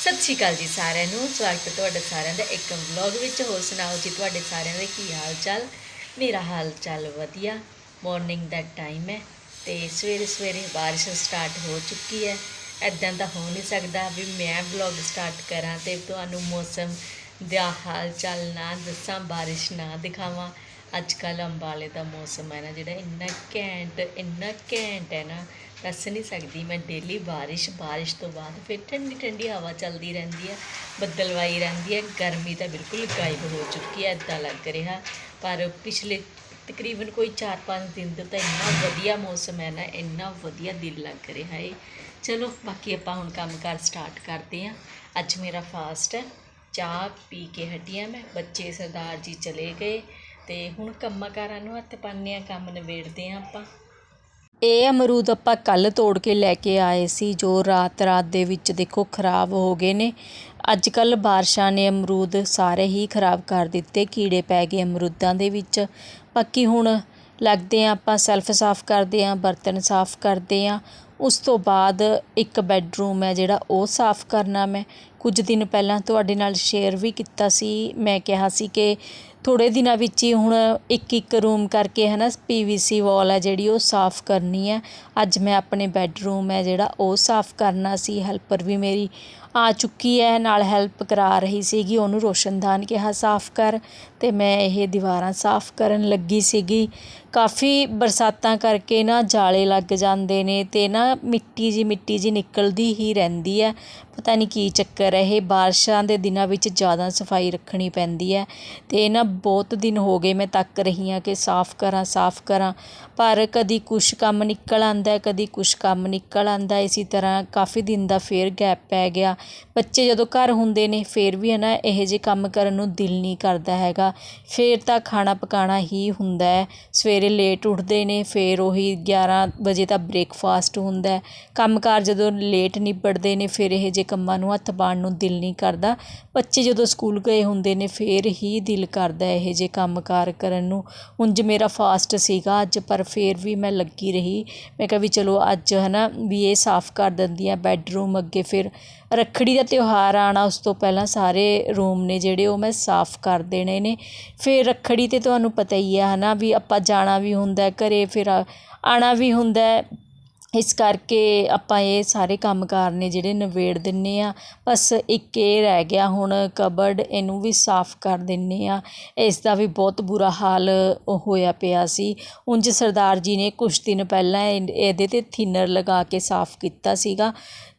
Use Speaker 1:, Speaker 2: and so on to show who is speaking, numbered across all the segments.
Speaker 1: ਸਤਿ ਸ਼੍ਰੀ ਅਕਾਲ ਜੀ ਸਾਰਿਆਂ ਨੂੰ, ਸਵਾਗਤ ਹੈ ਤੁਹਾਡਾ ਸਾਰਿਆਂ ਦਾ ਇੱਕ ਵਲੌਗ ਵਿੱਚ। ਹੋਰ ਸੁਣਾਓ ਜੀ, ਤੁਹਾਡੇ ਸਾਰਿਆਂ ਦੇ ਕੀ ਹਾਲ ਚਾਲ ਮੇਰਾ ਹਾਲ ਚਾਲ ਵਧੀਆ ਮਾਰਨਿੰਗ ਦਾ ਟਾਈਮ ਹੈ ਤੇ ਸਵੇਰੇ ਸਵੇਰੇ ਬਾਰਿਸ਼ ਸਟਾਰਟ ਹੋ ਚੁੱਕੀ ਹੈ। ਐਦਾਂ ਤਾਂ ਹੋ ਨਹੀਂ ਸਕਦਾ ਵੀ ਮੈਂ ਵਲੌਗ ਸਟਾਰਟ ਕਰਾਂ ਤੇ ਤੁਹਾਨੂੰ ਮੌਸਮ ਦਾ ਹਾਲ ਚਾਲ ਨਾ ਦੱਸਾਂ, ਬਾਰਿਸ਼ ਨਾ ਦਿਖਾਵਾਂ। ਅੱਜ ਕੱਲ੍ਹ ਅੰਬਾਲੇ ਦਾ ਮੌਸਮ ਹੈ ਨਾ, ਜਿਹੜਾ ਇੰਨਾ ਘੈਂਟ ਇੰਨਾ ਘੈਂਟ ਹੈ ਨਾ ਦੱਸ ਨਹੀਂ ਸਕਦੀ। ਮੈਂ ਡੇਲੀ ਬਾਰਿਸ਼ ਬਾਰਿਸ਼ ਤੋਂ ਬਾਅਦ ਫਿਰ ਠੰਡੀ ਠੰਡੀ ਹਵਾ ਚੱਲਦੀ ਰਹਿੰਦੀ ਹੈ ਬੱਦਲਵਾਈ ਰਹਿੰਦੀ ਹੈ ਗਰਮੀ ਤਾਂ ਬਿਲਕੁਲ ਗਾਇਬ ਹੋ ਚੁੱਕੀ ਹੈ ਇੱਦਾਂ ਲੱਗ ਰਿਹਾ। ਪਰ ਪਿਛਲੇ ਤਕਰੀਬਨ ਕੋਈ 4-5 ਦਿਨ ਤੋਂ ਤਾਂ ਇੰਨਾ ਵਧੀਆ ਮੌਸਮ ਹੈ ਨਾ, ਇੰਨਾ ਵਧੀਆ ਦਿਲ ਲੱਗ ਰਿਹਾ ਏ। ਚਲੋ, ਬਾਕੀ ਆਪਾਂ ਹੁਣ ਕੰਮ ਕਾਰ ਸਟਾਰਟ ਕਰਦੇ ਹਾਂ। ਅੱਜ ਮੇਰਾ ਫਾਸਟ ਹੈ। ਚਾਹ ਪੀ ਕੇ ਹਟੀਆਂ ਮੈਂ। ਬੱਚੇ ਸਰਦਾਰ ਜੀ ਚਲੇ ਗਏ ਤੇ ਹੁਣ ਕੰਮਾਂ ਕਾਰਾਂ ਨੂੰ ਹੱਥ ਪਾਉਂਦੇ ਹਾਂ, ਕੰਮ ਨਿਬੇੜਦੇ ਹਾਂ ਆਪਾਂ। ਇਹ ਅਮਰੂਦ ਆਪਾਂ ਕੱਲ ਤੋੜ ਕੇ ਲੈ ਕੇ ਆਏ ਸੀ, ਜੋ ਰਾਤ ਰਾਤ ਦੇ ਵਿੱਚ ਦੇਖੋ ਖਰਾਬ ਹੋ ਗਏ ਨੇ। ਅੱਜ ਕੱਲ ਬਾਰਿਸ਼ਾਂ ਨੇ ਅਮਰੂਦ ਸਾਰੇ ਹੀ ਖਰਾਬ ਕਰ ਦਿੱਤੇ, ਕੀੜੇ ਪੈ ਗਏ ਅਮਰੂਦਾਂ ਦੇ ਵਿੱਚ। ਬਾਕੀ ਹੁਣ ਲੱਗਦੇ ਆ ਆਪਾਂ ਸੈਲਫ ਸਾਫ਼ ਕਰਦੇ ਆ ਬਰਤਨ ਸਾਫ਼ ਕਰਦੇ ਆ ਉਸ ਤੋਂ ਬਾਅਦ ਇੱਕ ਬੈੱਡਰੂਮ ਹੈ ਜਿਹੜਾ ਉਹ ਸਾਫ਼ ਕਰਨਾ ਮੈਂ। ਕੁਝ ਦਿਨ ਪਹਿਲਾਂ ਤੁਹਾਡੇ ਨਾਲ ਸ਼ੇਅਰ ਵੀ ਕੀਤਾ ਸੀ, ਮੈਂ ਕਿਹਾ ਸੀ ਕਿ ਥੋੜੇ ਦਿਨਾਂ ਵਿੱਚ ਹੀ ਹੁਣ ਇੱਕ ਇੱਕ ਰੂਮ ਕਰਕੇ ਹੈ ਨਾ ਪੀਵੀਸੀ ਵਾਲ ਹੈ ਜਿਹੜੀ ਉਹ ਸਾਫ਼ ਕਰਨੀ ਹੈ ਅੱਜ ਮੈਂ ਆਪਣੇ ਬੈੱਡਰੂਮ ਹੈ ਜਿਹੜਾ ਉਹ ਸਾਫ਼ ਕਰਨਾ ਸੀ। ਹੈਲਪਰ ਵੀ ਮੇਰੀ ਆ ਚੁੱਕੀ ਹੈ ਨਾਲ ਹੈਲਪ ਕਰਾ ਰਹੀ ਸੀਗੀ, ਉਹਨੂੰ ਰੋਸ਼ਨਦਾਨ ਕਿਹਾ ਸਾਫ਼ ਕਰ ਤੇ ਮੈਂ ਇਹ ਦੀਵਾਰਾਂ ਸਾਫ਼ ਕਰਨ ਲੱਗੀ ਸੀਗੀ। ਕਾਫੀ ਬਰਸਾਤਾਂ ਕਰਕੇ ਨਾ ਜਾਲੇ ਲੱਗ ਜਾਂਦੇ ਨੇ ਤੇ ਨਾ ਮਿੱਟੀ ਜੀ ਮਿੱਟੀ ਜੀ ਨਿਕਲਦੀ ਹੀ ਰਹਿੰਦੀ ਹੈ ਪਤਾ ਨਹੀਂ ਕੀ ਚੱਕਰ ਹੈ ਇਹ ਬਾਰਿਸ਼ਾਂ ਦੇ ਦਿਨਾਂ ਵਿੱਚ ਜ਼ਿਆਦਾ ਸਫ਼ਾਈ ਰੱਖਣੀ ਪੈਂਦੀ ਹੈ ਤੇ ਨਾ ਬਹੁਤ ਦਿਨ ਹੋ ਗਏ ਮੈਂ ਤੱਕ ਰਹੀ ਹਾਂ ਕਿ ਸਾਫ਼ ਕਰਾਂ ਸਾਫ਼ ਕਰਾਂ। ਪਰ ਕਦੀ ਕੁਛ ਕੰਮ ਨਿਕਲ ਆਂਦਾ, ਕਦੀ ਕੁਛ ਕੰਮ ਨਿਕਲ ਆਂਦਾ, ਇਸੇ ਤਰ੍ਹਾਂ ਕਾਫੀ ਦਿਨ ਦਾ ਫੇਰ ਗੈਪ ਪੈ ਗਿਆ। ਬੱਚੇ ਜਦੋਂ ਘਰ ਹੁੰਦੇ ਨੇ, ਫਿਰ ਵੀ ਹੈ ਨਾ ਇਹੋ ਜਿਹੇ ਕੰਮ ਕਰਨ ਨੂੰ ਦਿਲ ਨਹੀਂ ਕਰਦਾ ਹੈਗਾ। ਫਿਰ ਤਾਂ ਖਾਣਾ ਪਕਾਉਣਾ ਹੀ ਹੁੰਦਾ ਹੈ। ਸਵੇਰੇ ਲੇਟ ਉੱਠਦੇ ਨੇ, ਫਿਰ ਉਹੀ 11 ਵਜੇ ਤਾਂ ਬ੍ਰੇਕਫਾਸਟ ਹੁੰਦਾ ਕੰਮ ਕਾਰ ਜਦੋਂ ਲੇਟ ਨਿਬੜਦੇ ਨੇ, ਫਿਰ ਇਹੋ ਜਿਹੇ ਕੰਮਾਂ ਨੂੰ ਹੱਥ ਪਾਉਣ ਨੂੰ ਦਿਲ ਨਹੀਂ ਕਰਦਾ। ਬੱਚੇ ਜਦੋਂ ਸਕੂਲ ਗਏ ਹੁੰਦੇ ਨੇ, ਫਿਰ ਹੀ ਦਿਲ ਕਰਦਾ ਇਹੋ ਜਿਹੇ ਕੰਮ ਕਾਰ ਕਰਨ ਨੂੰ। ਉਂਝ ਮੇਰਾ ਫਾਸਟ ਸੀਗਾ ਅੱਜ, ਪਰ ਫਿਰ ਵੀ ਮੈਂ ਲੱਗੀ ਰਹੀ। ਮੈਂ ਕਿਹਾ ਵੀ ਚਲੋ ਅੱਜ ਹੈ ਨਾ ਵੀ ਇਹ ਸਾਫ਼ ਕਰ ਦਿੰਦੀ ਆ ਬੈਡਰੂਮ ਅੱਗੇ, ਫਿਰ ਰੱਖੜੀ ਦਾ ਤਿਉਹਾਰ ਆਉਣਾ, ਉਸ ਤੋਂ ਪਹਿਲਾਂ ਸਾਰੇ ਰੂਮ ਨੇ ਜਿਹੜੇ ਉਹ ਮੈਂ ਸਾਫ਼ ਕਰ ਦੇਣੇ ਨੇ। ਫਿਰ ਰੱਖੜੀ ਤੇ ਤੁਹਾਨੂੰ ਪਤਾ ਹੀ ਹੈ ਨਾ ਵੀ ਆਪਾਂ ਜਾਣਾ ਵੀ ਹੁੰਦਾ ਘਰ ਫਿਰ ਆਉਣਾ ਵੀ ਹੁੰਦਾ ਇਸ ਕਰਕੇ ਆਪਾਂ ਇਹ ਸਾਰੇ ਕੰਮਕਾਰ ਨੇ ਜਿਹੜੇ ਨਿਬੇੜ ਦਿੰਦੇ ਹਾਂ ਬਸ ਇੱਕ ਇਹ ਰਹਿ ਗਿਆ ਹੁਣ ਕਬਰਡ ਇਹਨੂੰ ਵੀ ਸਾਫ਼ ਕਰ ਦਿੰਦੇ ਹਾਂ ਇਸ ਦਾ ਵੀ ਬਹੁਤ ਬੁਰਾ ਹਾਲ ਹੋਇਆ ਪਿਆ ਸੀ। ਉਂਝ ਸਰਦਾਰ ਜੀ ਨੇ ਕੁਛ ਦਿਨ ਪਹਿਲਾਂ ਇਹ- ਇਹਦੇ ਤੇ ਥਿਨਰ ਲਗਾ ਕੇ ਸਾਫ਼ ਕੀਤਾ ਸੀਗਾ।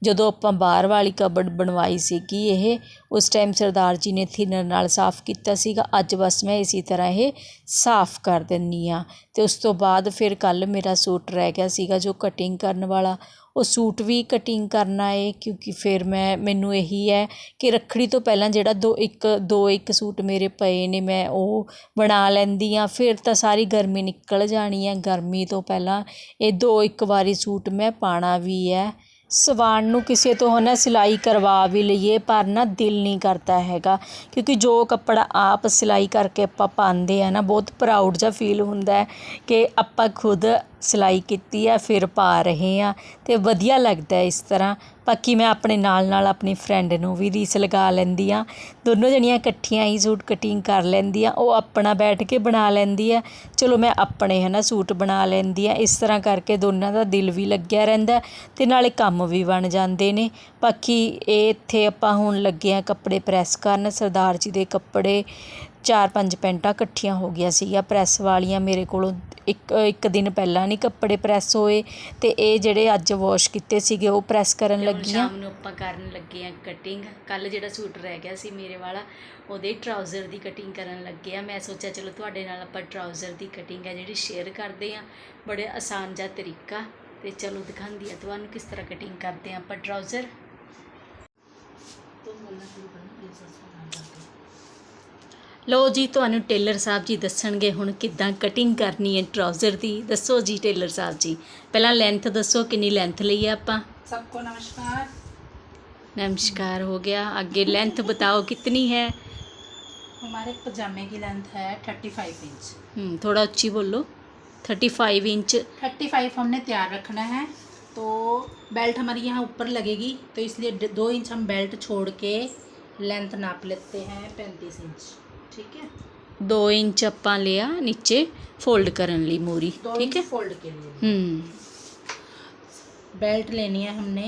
Speaker 1: ਜਦੋਂ ਆਪਾਂ ਬਾਹਰ ਵਾਲੀ ਕਬਰਡ ਬਣਵਾਈ ਸੀਗੀ ਇਹ ਉਸ ਟਾਈਮ ਸਰਦਾਰ ਜੀ ਨੇ ਥਿਨਰ ਨਾਲ ਸਾਫ਼ ਕੀਤਾ ਸੀਗਾ। ਅੱਜ ਬਸ ਮੈਂ ਇਸੇ ਤਰ੍ਹਾਂ ਇਹ ਸਾਫ਼ ਕਰ ਦਿੰਦੀ ਹਾਂ ਅਤੇ ਉਸ ਤੋਂ ਬਾਅਦ ਫਿਰ ਕੱਲ੍ਹ ਮੇਰਾ ਸੂਟ ਰਹਿ ਗਿਆ ਸੀਗਾ ਜੋ ਕਟਿੰਗ ਕਰਨ ਵਾਲਾ। ਉਹ ਸੂਟ ਵੀ ਕਟਿੰਗ ਕਰਨਾ ਏ, ਕਿਉਂਕਿ ਫਿਰ ਮੈਂ ਮੈਨੂੰ ਇਹੀ ਹੈ ਕਿ ਰੱਖੜੀ ਤੋਂ ਪਹਿਲਾਂ ਜਿਹੜਾ ਦੋ ਇੱਕ ਦੋ ਇੱਕ ਸੂਟ ਮੇਰੇ ਪਏ ਨੇ, ਮੈਂ ਉਹ ਬਣਾ ਲੈਂਦੀ ਹਾਂ ਫਿਰ ਤਾਂ ਸਾਰੀ ਗਰਮੀ ਨਿਕਲ ਜਾਣੀ ਹੈ ਗਰਮੀ ਤੋਂ ਪਹਿਲਾਂ ਇਹ ਦੋ ਇੱਕ ਵਾਰੀ ਸੂਟ ਮੈਂ ਪਾਉਣਾ ਵੀ ਹੈ। ਸਵਾਣ ਨੂੰ ਕਿਸੇ ਤੋਂ ਨਾ ਸਿਲਾਈ ਕਰਵਾ ਵੀ ਲਈਏ, ਪਰ ਨਾ ਦਿਲ ਨਹੀਂ ਕਰਦਾ ਹੈਗਾ। ਕਿਉਂਕਿ ਜੋ ਕੱਪੜਾ ਆਪ ਸਿਲਾਈ ਕਰਕੇ ਆਪਾਂ ਪਾਉਂਦੇ ਆ ਨਾ, ਬਹੁਤ ਪ੍ਰਾਊਡ ਜਿਹਾ ਫੀਲ ਹੁੰਦਾ ਕਿ ਆਪਾਂ ਖੁਦ ਸਿਲਾਈ ਕੀਤੀ ਆ, ਫਿਰ ਪਾ ਰਹੇ ਹਾਂ ਅਤੇ ਵਧੀਆ ਲੱਗਦਾ ਇਸ ਤਰ੍ਹਾਂ। ਬਾਕੀ ਮੈਂ ਆਪਣੇ ਨਾਲ ਨਾਲ ਆਪਣੀ ਫਰੈਂਡ ਨੂੰ ਵੀ ਰੀਸ ਲਗਾ ਲੈਂਦੀ ਹਾਂ ਦੋਨੋਂ ਜਣੀਆਂ ਇਕੱਠੀਆਂ ਹੀ ਸੂਟ ਕਟਿੰਗ ਕਰ ਲੈਂਦੀਆਂ ਉਹ ਆਪਣਾ ਬੈਠ ਕੇ ਬਣਾ ਲੈਂਦੀ ਆ। ਚਲੋ ਮੈਂ ਆਪਣੇ ਹੈ ਨਾ ਸੂਟ ਬਣਾ ਲੈਂਦੀ ਆ, ਇਸ ਤਰ੍ਹਾਂ ਕਰਕੇ ਦੋਨਾਂ ਦਾ ਦਿਲ ਵੀ ਲੱਗਿਆ ਰਹਿੰਦਾ ਅਤੇ ਨਾਲੇ ਕੰਮ ਵੀ ਬਣ ਜਾਂਦੇ ਨੇ। ਬਾਕੀ ਇਹ ਇੱਥੇ ਆਪਾਂ ਹੁਣ ਲੱਗੇ ਆ ਕੱਪੜੇ ਪ੍ਰੈਸ ਕਰਨ, ਸਰਦਾਰ ਜੀ ਦੇ ਕੱਪੜੇ ਚਾਰ ਪੰਜ ਪੈਂਟਾਂ ਇਕੱਠੀਆਂ ਹੋ ਗਿਆ ਸੀਗਾ ਪ੍ਰੈਸ ਵਾਲੀਆਂ ਮੇਰੇ ਕੋਲੋਂ ਇੱਕ ਇੱਕ ਦਿਨ ਪਹਿਲਾਂ ਨਹੀਂ ਕੱਪੜੇ ਪ੍ਰੈਸ ਹੋਏ ਤੇ ਇਹ ਜਿਹੜੇ ਅੱਜ ਵਾਸ਼ ਕੀਤੇ ਸੀਗੇ ਉਹ ਪ੍ਰੈਸ ਕਰਨ ਲੱਗੀਆਂ। ਸ਼ਾਮ ਨੂੰ ਆਪਾਂ ਕਰਨ ਲੱਗੇ ਆ ਕਟਿੰਗ ਕੱਲ ਜਿਹੜਾ ਸੂਟ ਰਹਿ ਗਿਆ ਸੀ ਮੇਰੇ ਵਾਲਾ ਉਹਦੇ ਟਰਾਊਜ਼ਰ ਦੀ ਕਟਿੰਗ ਕਰਨ ਲੱਗੇ ਆ ਮੈਂ ਸੋਚਿਆ ਚਲੋ ਤੁਹਾਡੇ ਨਾਲ ਆਪਾਂ ਟਰਾਊਜ਼ਰ ਦੀ ਕਟਿੰਗ ਹੈ ਜਿਹੜੀ ਸ਼ੇਅਰ ਕਰਦੇ ਆ ਬੜੇ ਆਸਾਨ ਜਿਹਾ ਤਰੀਕਾ। ਤੇ ਚਲੋ ਦਿਖਾਉਂਦੀ ਆ ਤੁਹਾਨੂੰ ਕਿਸ ਤਰ੍ਹਾਂ ਕਟਿੰਗ ਕਰਦੇ ਆ ਆਪਾਂ ਟਰਾਊਜ਼ਰ ਲੋ ਜੀ ਤੁਹਾਨੂੰ ਟੇਲਰ ਸਾਹਿਬ ਜੀ ਦੱਸਣਗੇ ਹੁਣ ਕਿੱਦਾਂ ਕਟਿੰਗ ਕਰਨੀ ਹੈ ਟਰਾਊਜ਼ਰ ਦੀ ਦੱਸੋ ਜੀ ਟੇਲਰ ਸਾਹਿਬ ਜੀ ਪਹਿਲਾਂ ਲੈਂਥ ਦੱਸੋ ਕਿੰਨੀ ਲੈਂਥ ਲਈ ਹੈ ਆਪਾਂ
Speaker 2: सबको नमस्कार
Speaker 1: नमस्कार हो गया आगे लेंथ बताओ कितनी है
Speaker 2: हमारे पजामे की लेंथ है थर्टी फाइव इंच
Speaker 1: हम्म, थोड़ा अच्छी बोलो thirty five inch
Speaker 2: thirty five हमने तैयार रखना है तो बेल्ट हमारी यहाँ ऊपर लगेगी तो इसलिए ड- दो इंच हम बेल्ट छोड़ के लेंथ नाप लेते हैं पैंतीस इंच ठीक है
Speaker 1: 2 ਇੰਚ ਆਪਾਂ ਲਿਆ ਨੀਚੇ ਫੋਲਡ ਕਰਨ ਲਈ ਮੂਰੀ
Speaker 2: दो
Speaker 1: ਠੀਕ
Speaker 2: इंच
Speaker 1: ਹੈ
Speaker 2: फोल्ड के लिए
Speaker 1: ਹੂੰ
Speaker 2: बेल्ट लेनी है हमने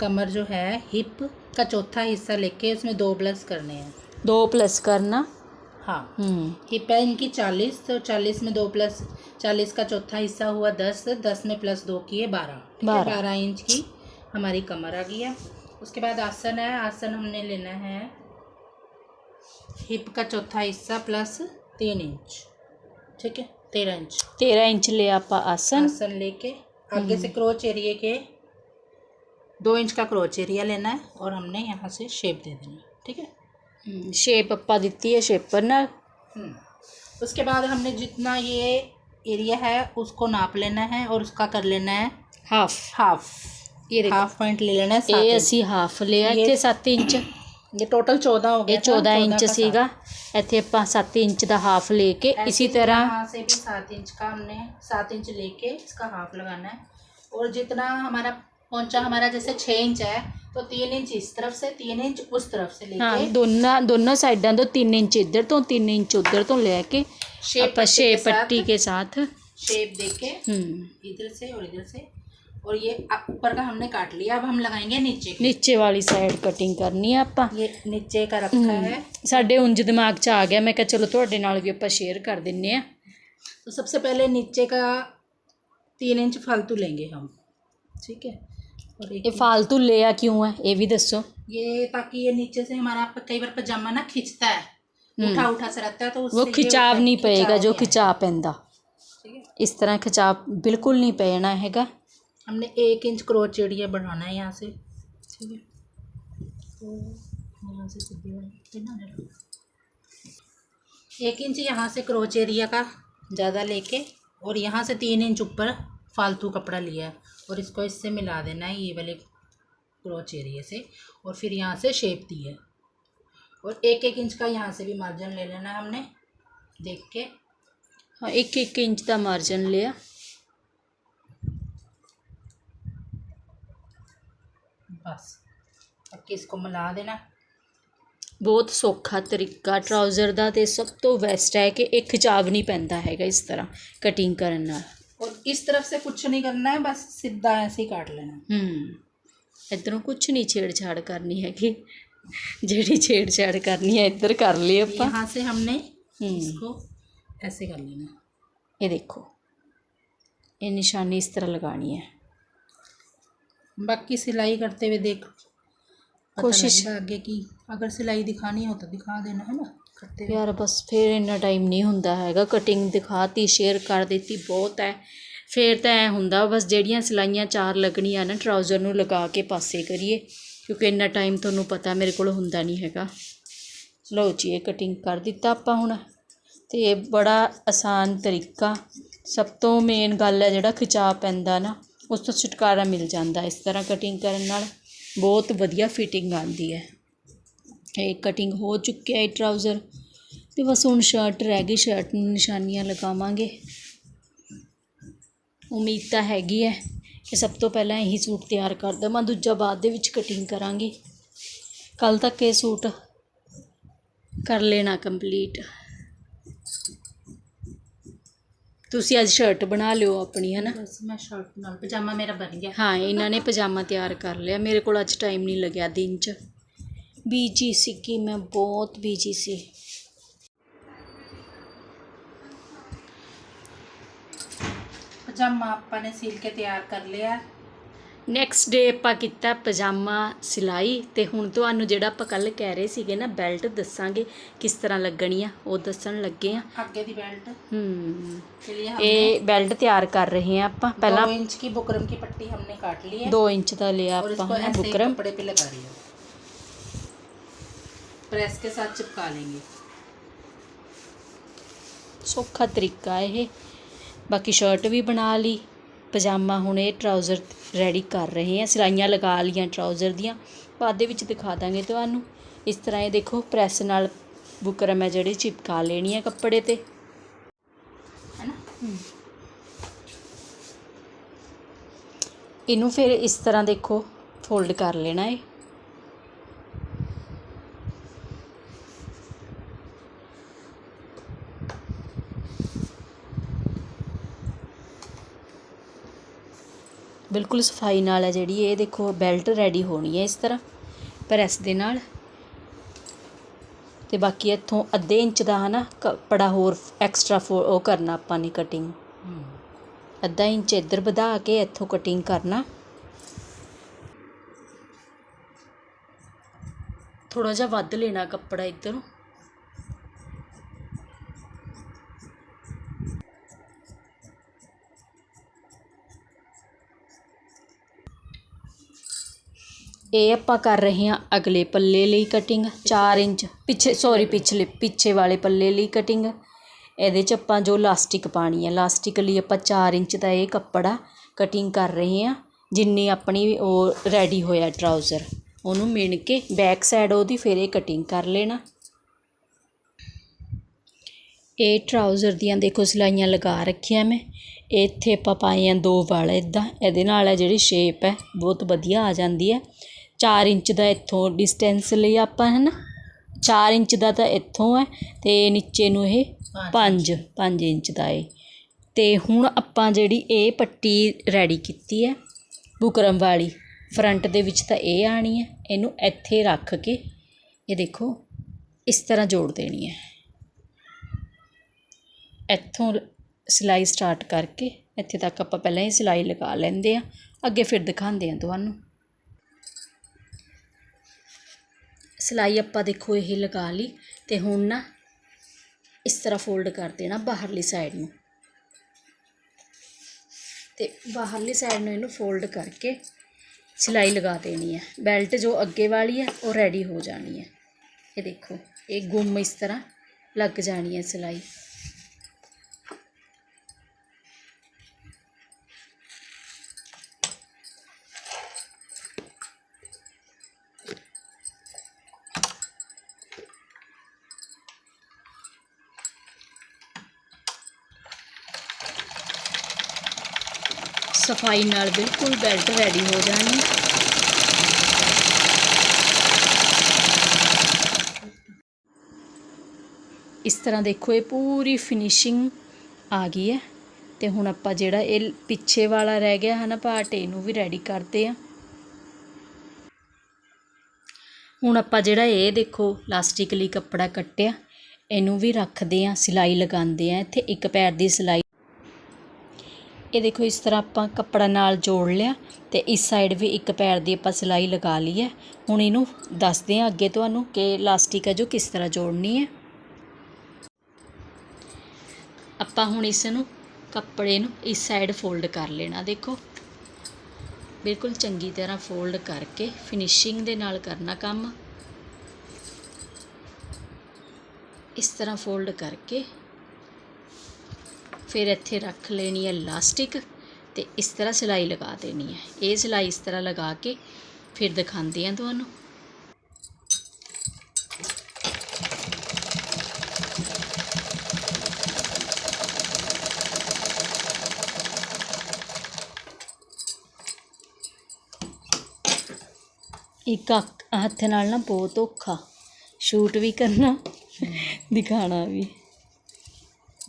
Speaker 2: कमर जो है हिप का चौथा हिस्सा लेके उसमें दो प्लस करने हैं
Speaker 1: 2 ਪਲੱਸ ਕਰਨਾ
Speaker 2: हाँ
Speaker 1: ਹੂੰ
Speaker 2: हिप है इनकी चालीस तो चालीस में दो प्लस चालीस का चौथा हिस्सा हुआ दस दस में प्लस दो किए बारह
Speaker 1: बारह।
Speaker 2: बारह इंच की हमारी कमर आ गई है उसके बाद आसन है आसन हमने लेना है हिप का चौथा हिस्सा प्लस तीन इंच ठीक है? तेरह इंच।
Speaker 1: तेरह इंच ले आप आसन।
Speaker 2: आसन लेके आगे से हम्म। क्रोच एरिए के दो इंच का क्रोच एरिया लेना है और हमने यहाँ से शेप दे देना ठीक है?
Speaker 1: हम्म, शेप अपा दीती है शेप पर ना।
Speaker 2: हम्म, उसके बाद हमने जितना ये एरिया है उसको नाप लेना है और उसका कर लेना है हाफ़।
Speaker 1: हाफ़। ये
Speaker 2: हाफ़ पॉइंट ले लेना है
Speaker 1: ए असी हाफ़
Speaker 2: ले
Speaker 1: इतने सत्त इंच।
Speaker 2: ਇਹ ਟੋਟਲ 14 ਹੋ
Speaker 1: ਇਹ
Speaker 2: ਗਿਆ
Speaker 1: 14 ਇੰਚ ਸੀਗਾ ਇੱਥੇ ਆਪਾਂ 7 ਇੰਚ ਦਾ ਹਾਫ ਲੈ के
Speaker 2: ਕੇ
Speaker 1: इसी
Speaker 2: ਇਸੇ
Speaker 1: तरह
Speaker 2: तरह से भी सात इंच का हमने सात इंच लेके इसका हाफ लगाना है और जितना हमारा पोंचा हमारा जैसे छः इंच है तो तीन इंच इस तरफ से तीन इंच उस तरफ से
Speaker 1: ਹਾਂ
Speaker 2: लेके
Speaker 1: ਦੋਨਾਂ ਦੋਨਾਂ ਸਾਈਡਾਂ ਤੋਂ 3 ਇੰਚ ਇੱਧਰ ਤੋਂ 3 ਇੰਚ ਉੱਧਰ ਤੋਂ ਲੈ ਕੇ
Speaker 2: शेप
Speaker 1: ਆਪਾਂ
Speaker 2: 6
Speaker 1: ਪੱਟੀ ਕੇ ਸਾਥ
Speaker 2: शेप दे के
Speaker 1: ਹੂੰ
Speaker 2: इधर से और इधर से और ये ऊपर का हमने काट लिया अब हम लगाएँगे नीचे
Speaker 1: नीचे वाली साइड कटिंग करनी है आपा।
Speaker 2: ये नीचे का रखा हम्म, है।
Speaker 1: साढ़े उंज दिमाग च आ गया मैं क्या चलो थोड़े तो नाल भी आप शेयर कर दें
Speaker 2: तो सबसे पहले नीचे का तीन इंच फालतू लेंगे हम ठीक है? और
Speaker 1: ये फालतू लिया क्यों है ये भी दसो।
Speaker 2: ये ताकि ये नीचे से हमारा कई बार पजामा ना खिंचता है हम्म। उठा उठा से रहता है तो
Speaker 1: वो
Speaker 2: खिंचाव नहीं
Speaker 1: पेगा जो
Speaker 2: खिंचाव पा
Speaker 1: इस तरह खिंचाव बिल्कुल नहीं पेना है
Speaker 2: हमने एक इंच क्रोचेडिया बढ़ाना है यहाँ से। ठीक है। तो यहाँ से ना एक इंच यहाँ से क्रोच एरिया का ज़्यादा लेके और यहाँ से तीन इंच ऊपर फालतू कपड़ा लिया है और इसको इससे मिला देना है ये वाले क्रोच एरिया से और फिर यहाँ से शेप दी है। और एक एक इंच का यहाँ से भी मार्जिन ले लेना है हमने। देख के।
Speaker 1: हाँ एक एक इंच का मार्जिन लिया।
Speaker 2: बस अब इसको मिला देना
Speaker 1: ਬਹੁਤ ਸੌਖਾ ਤਰੀਕਾ ਟਰਾਊਜ਼ਰ ਦਾ ਤੇ ਸਭ ਤੋਂ ਬੈਸਟ ਹੈ ਕਿ ਇਹ ਖਿਚਾਵ ਨਹੀਂ ਪੈਂਦਾ ਹੈਗਾ ਇਸ ਤਰ੍ਹਾਂ ਕਟਿੰਗ ਕਰਨ ਨਾਲ
Speaker 2: और इस तरफ से कुछ नहीं करना है बस सीधा ऐसे ही काट लेना है
Speaker 1: ਹੂੰ ਇਧਰੋਂ ਕੁਝ ਨਹੀਂ ਛੇੜਛਾੜ ਕਰਨੀ ਹੈਗੀ ਜਿਹੜੀ ਛੇੜਛਾੜ ਕਰਨੀ ਹੈ ਇੱਧਰ ਕਰ ਲਈ ਆਪਾਂ
Speaker 2: यहाँ से हमने
Speaker 1: ਹੂੰ
Speaker 2: इसको ऐसे कर लेना है
Speaker 1: ਇਹ ਦੇਖੋ ਇਹ ਨਿਸ਼ਾਨੀ ਇਸ ਤਰ੍ਹਾਂ ਲਗਾਣੀ ਹੈ
Speaker 2: बाकी सिलाई करते हुए देख पता
Speaker 1: कोशिश-
Speaker 2: लगेगा आगे की अगर सिलाई दिखानी हो तो दिखा देना है ना करते हुए
Speaker 1: ਯਾਰ ਬਸ ਫਿਰ ਇੰਨਾ ਟਾਈਮ ਨਹੀਂ ਹੁੰਦਾ ਹੈਗਾ ਕਟਿੰਗ ਦਿਖਾਤੀ ਸ਼ੇਅਰ ਕਰ ਦਿੱਤੀ ਬਹੁਤ ਹੈ ਫਿਰ ਤਾਂ ਐ ਹੁੰਦਾ ਬਸ ਜਿਹੜੀਆਂ ਸਿਲਾਈਆਂ ਚਾਰ ਲੱਗਣੀਆਂ ਨਾ ਟਰਾਊਜ਼ਰ ਨੂੰ ਲਗਾ ਕੇ ਪਾਸੇ ਕਰੀਏ ਕਿਉਂਕਿ ਇੰਨਾ ਟਾਈਮ ਤੁਹਾਨੂੰ ਪਤਾ ਮੇਰੇ ਕੋਲ ਹੁੰਦਾ ਨਹੀਂ ਹੈਗਾ ਲਓ ਜੀ ਇਹ ਕਟਿੰਗ ਕਰ ਦਿੱਤਾ ਆਪਾਂ ਹੁਣ ਤੇ ਇਹ ਬੜਾ ਆਸਾਨ ਤਰੀਕਾ ਸਭ ਤੋਂ ਮੇਨ ਗੱਲ ਹੈ ਜਿਹੜਾ ਖਿਚਾ ਪੈਂਦਾ ਨਾ ਉਸ ਤੋਂ ਛੁਟਕਾਰਾ ਮਿਲ ਜਾਂਦਾ ਇਸ ਤਰ੍ਹਾਂ ਕਟਿੰਗ ਕਰਨ ਨਾਲ ਬਹੁਤ ਵਧੀਆ ਫਿਟਿੰਗ ਆਉਂਦੀ ਹੈ। ਇਹ ਕਟਿੰਗ ਹੋ ਚੁੱਕਿਆ ਹੈ ਟਰਾਊਜ਼ਰ ਤੇ ਬਸ ਹੁਣ ਸ਼ਰਟ ਰਹਿ ਗਈ। ਸ਼ਰਟ ਨੂੰ ਨਿਸ਼ਾਨੀਆਂ ਲਗਾਵਾਂਗੇ। ਉਮੀਦ ਤਾਂ ਹੈਗੀ ਹੈ ਕਿ ਸਭ ਤੋਂ ਪਹਿਲਾਂ ਇਹੀ ਸੂਟ ਤਿਆਰ ਕਰ ਦੇਵਾਂ। ਦੂਜਾ ਬਾਅਦ ਦੇ ਵਿੱਚ ਕਟਿੰਗ ਕਰਾਂਗੀ। ਕੱਲ ਤੱਕ ਇਹ ਸੂਟ ਕਰ ਲੈਣਾ ਕੰਪਲੀਟ ਤੁਸੀਂ ਅੱਜ ਸ਼ਰਟ ਬਣਾ ਲਿਓ ਆਪਣੀ ਹੈ ਨਾ
Speaker 2: बस मैं शर्ट नाल पजामा मेरा बन गया
Speaker 1: ਹਾਂ ਇਹਨਾਂ ਨੇ ਪਜਾਮਾ ਤਿਆਰ ਕਰ ਲਿਆ ਮੇਰੇ ਕੋਲ ਅੱਜ ਟਾਈਮ ਨਹੀਂ ਲੱਗਿਆ ਦਿਨ 'ਚ ਬੀਜੀ ਸੀ ਕਿ ਮੈਂ ਬਹੁਤ ਬੀਜੀ ਸੀ
Speaker 2: पजामा आपा ने सील के तैयार कर लिया
Speaker 1: ਨੈਕਸਟ ਡੇ ਆਪਾਂ ਕੀਤਾ ਪਜਾਮਾ ਸਿਲਾਈ ਤੇ ਹੁਣ ਤੁਹਾਨੂੰ ਜਿਹੜਾ ਆਪਾਂ ਕੱਲ ਕਹਿ ਰਹੇ ਸੀਗੇ ਨਾ ਬੈਲਟ ਦੱਸਾਂਗੇ ਕਿਸ ਤਰ੍ਹਾਂ ਲੱਗਣੀ ਆ ਉਹ ਦੱਸਣ ਲੱਗੇ ਆ
Speaker 2: आगे दी बेल्ट
Speaker 1: ਹੂੰ
Speaker 2: के लिए हमने
Speaker 1: ਇਹ ਬੈਲਟ ਤਿਆਰ ਕਰ ਰਹੇ ਆ ਆਪਾਂ ਪਹਿਲਾਂ
Speaker 2: दो इंच की बुकरम की पट्टी हमने काट ली है
Speaker 1: 2 ਇੰਚ ਦਾ ਲਿਆ
Speaker 2: और
Speaker 1: ਆਪਾਂ
Speaker 2: इसको
Speaker 1: ਹਨਾ
Speaker 2: ऐसे ही
Speaker 1: ਬੁਕਰਮ
Speaker 2: कपड़े पे लगा रही है प्रेस के साथ चिपका लेंगे
Speaker 1: ਸੌਖਾ ਤਰੀਕਾ ਇਹ ਬਾਕੀ ਸ਼ਰਟ ਵੀ ਬਣਾ ਲਈ ਪਜਾਮਾ ਹੁਣ ਇਹ ਟਰਾਊਜ਼ਰ ਰੈਡੀ ਕਰ ਰਹੇ ਆ। ਸਿਲਾਈਆਂ ਲਗਾ ਲਈਆਂ ਟਰਾਊਜ਼ਰ ਦੀਆਂ। ਬਾਅਦ ਦੇ ਵਿੱਚ ਦਿਖਾ ਦਾਂਗੇ ਤੁਹਾਨੂੰ। ਇਸ ਤਰ੍ਹਾਂ ਇਹ ਦੇਖੋ ਪ੍ਰੈਸ ਨਾਲ ਬੁਕਰਮ ਹੈ ਜਿਹੜੀ ਚਿਪਕਾ ਲੈਣੀ ਹੈ ਕੱਪੜੇ ਤੇ।
Speaker 2: है ना
Speaker 1: ਇਹਨੂੰ ਫਿਰ ਇਸ ਤਰ੍ਹਾਂ ਦੇਖੋ ਫੋਲਡ ਕਰ ਲੈਣਾ ਹੈ ਬਿਲਕੁਲ ਸਫ਼ਾਈ ਨਾਲ ਹੈ ਜਿਹੜੀ ਇਹ ਦੇਖੋ ਬੈਲਟ ਰੈਡੀ ਹੋਣੀ ਹੈ ਇਸ ਤਰ੍ਹਾਂ ਪ੍ਰੈਸ ਦੇ ਨਾਲ। ਤੇ ਬਾਕੀ ਇੱਥੋਂ ਅੱਧੇ ਇੰਚ ਦਾ ਹਨਾ ਕੱਪੜਾ ਹੋਰ ਐਕਸਟਰਾ ਉਹ ਕਰਨਾ ਆਪਾਂ ਨੇ ਕਟਿੰਗ ਅੱਧਾ ਇੰਚ ਇੱਧਰ ਵਧਾ ਕੇ ਇੱਥੋਂ ਕਟਿੰਗ ਕਰਨਾ। ਥੋੜਾ ਜਿਹਾ ਵੱਧ ਲੈਣਾ ਕੱਪੜਾ ਇੱਧਰੋਂ। ਇਹ ਆਪਾਂ ਕਰ ਰਹੇ ਹਾਂ ਅਗਲੇ ਪੱਲੇ ਲਈ ਕਟਿੰਗ 4 ਇੰਚ, ਪਿੱਛੇ ਸੋਰੀ ਪਿਛਲੇ, ਪਿੱਛੇ ਵਾਲੇ ਪੱਲੇ ਲਈ ਕਟਿੰਗ ਇਹਦੇ 'ਚ ਆਪਾਂ ਜੋ ਲਾਸਟਿਕ ਪਾਣੀ ਹੈ ਲਾਸਟਿਕ ਲਈ ਆਪਾਂ 4 ਇੰਚ ਦਾ ਇਹ ਕੱਪੜਾ ਕਟਿੰਗ ਕਰ ਰਹੇ ਹਾਂ, ਜਿੰਨੀ ਆਪਣੀ ਉਹ ਰੈਡੀ ਹੋਇਆ ਟਰਾਊਜ਼ਰ ਉਹਨੂੰ ਮਿਣ ਕੇ ਬੈਕ ਸਾਈਡ ਉਹਦੀ ਫਿਰ ਇਹ ਕਟਿੰਗ ਕਰ ਲੈਣਾ। ਇਹ ਟਰਾਊਜ਼ਰ ਦੀਆਂ ਦੇਖੋ ਸਿਲਾਈਆਂ ਲਗਾ ਰੱਖੀਆਂ ਮੈਂ। ਇੱਥੇ ਆਪਾਂ ਪਾਏ ਆ ਦੋ ਵਾਲ ਇਦਾਂ ਇਹਦੇ ਨਾਲ ਹੈ ਜਿਹੜੀ ਸ਼ੇਪ ਹੈ, ਬਹੁਤ ਵਧੀਆ ਆ ਜਾਂਦੀ ਹੈ। 4 ਇੰਚ ਦਾ ਇੱਥੋਂ ਡਿਸਟੈਂਸ ਲਈ ਆਪਾਂ ਹੈ ਨਾ 4 ਇੰਚ ਦਾ ਤਾਂ ਇੱਥੋਂ ਹੈ ਤੇ ਨੀਚੇ ਨੂੰ ਇਹ 5 5 ਇੰਚ ਦਾ ਹੈ ਤੇ ਹੁਣ ਆਪਾਂ ਜਿਹੜੀ ਇਹ ਪੱਟੀ ਰੈਡੀ ਕੀਤੀ ਹੈ ਬੁਕਰਮ ਵਾਲੀ ਫਰੰਟ ਦੇ ਵਿੱਚ ਤਾਂ ਇਹ ਆਣੀ ਹੈ ਇਹਨੂੰ ਇੱਥੇ ਰੱਖ ਕੇ ਇਹ ਦੇਖੋ ਇਸ ਤਰ੍ਹਾਂ ਜੋੜ ਦੇਣੀ ਹੈ। ਇੱਥੋਂ ਸਿਲਾਈ ਸਟਾਰਟ ਕਰਕੇ ਇੱਥੇ ਤੱਕ ਆਪਾਂ ਪਹਿਲਾਂ ਹੀ ਸਿਲਾਈ ਲਗਾ ਲੈਂਦੇ ਆ ਅੱਗੇ ਫਿਰ ਦਿਖਾਉਂਦੇ ਆ ਤੁਹਾਨੂੰ। ਸਿਲਾਈ ਆਪਾਂ ਦੇਖੋ ਇਹ ਲਗਾ ਲਈ ਤੇ ਹੁਣ ਨਾ ਇਸ ਤਰ੍ਹਾਂ ਫੋਲਡ ਕਰ ਦੇਣਾ ਬਾਹਰਲੀ ਸਾਈਡ ਨੂੰ। ਤੇ ਬਾਹਰਲੀ ਸਾਈਡ ਨੂੰ ਇਹਨੂੰ ਫੋਲਡ ਕਰਕੇ ਸਿਲਾਈ ਲਗਾ ਦੇਣੀ ਹੈ। ਬੈਲਟ ਜੋ ਅੱਗੇ ਵਾਲੀ ਹੈ, ਉਹ ਰੈਡੀ ਹੋ ਜਾਣੀ ਹੈ। ਇਹ ਦੇਖੋ, ਇਹ ਗੁੰਮ ਇਸ ਤਰ੍ਹਾਂ ਲੱਗ ਜਾਣੀ ਹੈ ਸਿਲਾਈ। ਸਫ਼ਾਈ ਨਾਲ ਬਿਲਕੁਲ ਬੈਲਟ ਰੈਡੀ ਹੋ ਜਾਣੀ। ਇਸ ਤਰ੍ਹਾਂ ਦੇਖੋ, ਇਹ ਪੂਰੀ ਫਿਨਿਸ਼ਿੰਗ ਆ ਗਈ ਹੈ। ਤੇ ਹੁਣ ਆਪਾਂ ਜਿਹੜਾ ਇਹ ਪਿੱਛੇ ਵਾਲਾ ਰਹਿ ਗਿਆ ਹੈ ਨਾ ਪਾਰਟ ਇਹਨੂੰ ਵੀ ਰੈਡੀ ਕਰਦੇ ਆ ਹੁਣ ਆਪਾਂ ਜਿਹੜਾ ਇਹ ਦੇਖੋ ਲਾਸਟਿਕ ਲਈ ਕੱਪੜਾ ਕੱਟਿਆ, ਇਹਨੂੰ ਵੀ ਰੱਖਦੇ ਆ ਸਿਲਾਈ ਲਗਾਉਂਦੇ ਆ ਇੱਥੇ ਇੱਕ ਪੈਰ ਦੀ ਸਿਲਾਈ ਇਹ ਦੇਖੋ, ਇਸ ਤਰ੍ਹਾਂ ਆਪਾਂ ਕੱਪੜਾ ਨਾਲ ਜੋੜ ਲਿਆ ਤੇ ਇਸ ਸਾਈਡ ਵੀ ਇੱਕ ਪੈਰ ਦੀ ਆਪਾਂ ਸਿਲਾਈ ਲਗਾ ਲਈ ਹੈ। ਹੁਣ ਇਹਨੂੰ ਦੱਸਦੇ ਹਾਂ ਅੱਗੇ ਤੁਹਾਨੂੰ ਕਿ ਲਾਸਟਿਕ ਹੈ ਜੋ ਕਿਸ ਤਰ੍ਹਾਂ ਜੋੜਨੀ ਹੈ। ਆਪਾਂ ਹੁਣ ਇਸ ਨੂੰ ਕੱਪੜੇ ਨੂੰ ਇਸ ਸਾਈਡ ਫੋਲਡ ਕਰ ਲੈਣਾ, ਦੇਖੋ। ਬਿਲਕੁਲ ਚੰਗੀ ਤਰ੍ਹਾਂ ਫੋਲਡ ਕਰਕੇ ਫਿਨਿਸ਼ਿੰਗ ਦੇ ਨਾਲ ਕਰਨਾ ਕੰਮ। ਇਸ ਤਰ੍ਹਾਂ ਫੋਲਡ ਕਰਕੇ ਫਿਰ ਇੱਥੇ ਰੱਖ ਲੈਣੀ ਹੈ ਲਾਸਟਿਕ ਤੇ ਇਸ ਤਰ੍ਹਾਂ ਸਿਲਾਈ ਲਗਾ ਦੇਣੀ ਹੈ। ਇਹ ਸਿਲਾਈ ਇਸ ਤਰ੍ਹਾਂ ਲਗਾ ਕੇ ਫਿਰ ਦਿਖਾਉਂਦੇ ਆ ਤੁਹਾਨੂੰ। ਇੱਕ ਹੱਥ ਨਾਲ ਨਾ ਬਹੁਤ ਔਖਾ। ਸ਼ੂਟ ਵੀ ਕਰਨਾ ਦਿਖਾਣਾ ਵੀ।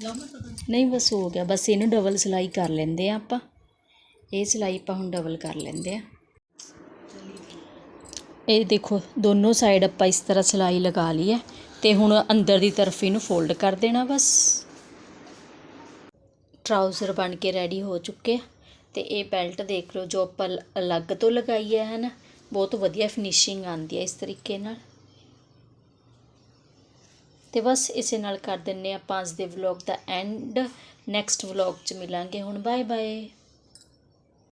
Speaker 1: ਨਹੀਂ, ਬਸ ਹੋ ਗਿਆ। ਬਸ ਇਹਨੂੰ ਡਬਲ ਸਿਲਾਈ ਕਰ ਲੈਂਦੇ ਆ ਆਪਾਂ। ਇਹ ਸਿਲਾਈ ਆਪਾਂ ਹੁਣ ਡਬਲ ਕਰ ਲੈਂਦੇ ਆ। ਇਹ ਦੇਖੋ, ਦੋਨੋਂ ਸਾਈਡ ਆਪਾਂ ਇਸ ਤਰ੍ਹਾਂ ਸਿਲਾਈ ਲਗਾ ਲਈ ਹੈ ਤੇ ਹੁਣ ਅੰਦਰ ਦੀ ਤਰਫ ਇਹਨੂੰ ਫੋਲਡ ਕਰ ਦੇਣਾ ਬਸ। ਟਰਾਊਜ਼ਰ ਬਣ ਕੇ ਰੈਡੀ ਹੋ ਚੁੱਕੇ ਆ ਤੇ ਇਹ ਬੈਲਟ ਦੇਖ ਲਓ ਜੋ ਆਪਾਂ ਅਲੱਗ ਤੋਂ ਲਗਾਈ ਹੈ ਹਨਾ ਬਹੁਤ ਵਧੀਆ ਫਿਨਿਸ਼ਿੰਗ ਆਉਂਦੀ ਹੈ ਇਸ ਤਰੀਕੇ ਨਾਲ। ਤੇ ਬਸ ਇਸੇ ਨਾਲ ਕਰ ਦਿੰਨੇ ਆਪਾਂ ਅੱਜ ਦੇ ਵਲੌਗ ਦਾ ਐਂਡ ਨੈਕਸਟ ਵਲੌਗ 'ਚ ਮਿਲਾਂਗੇ ਹੁਣ। Bye bye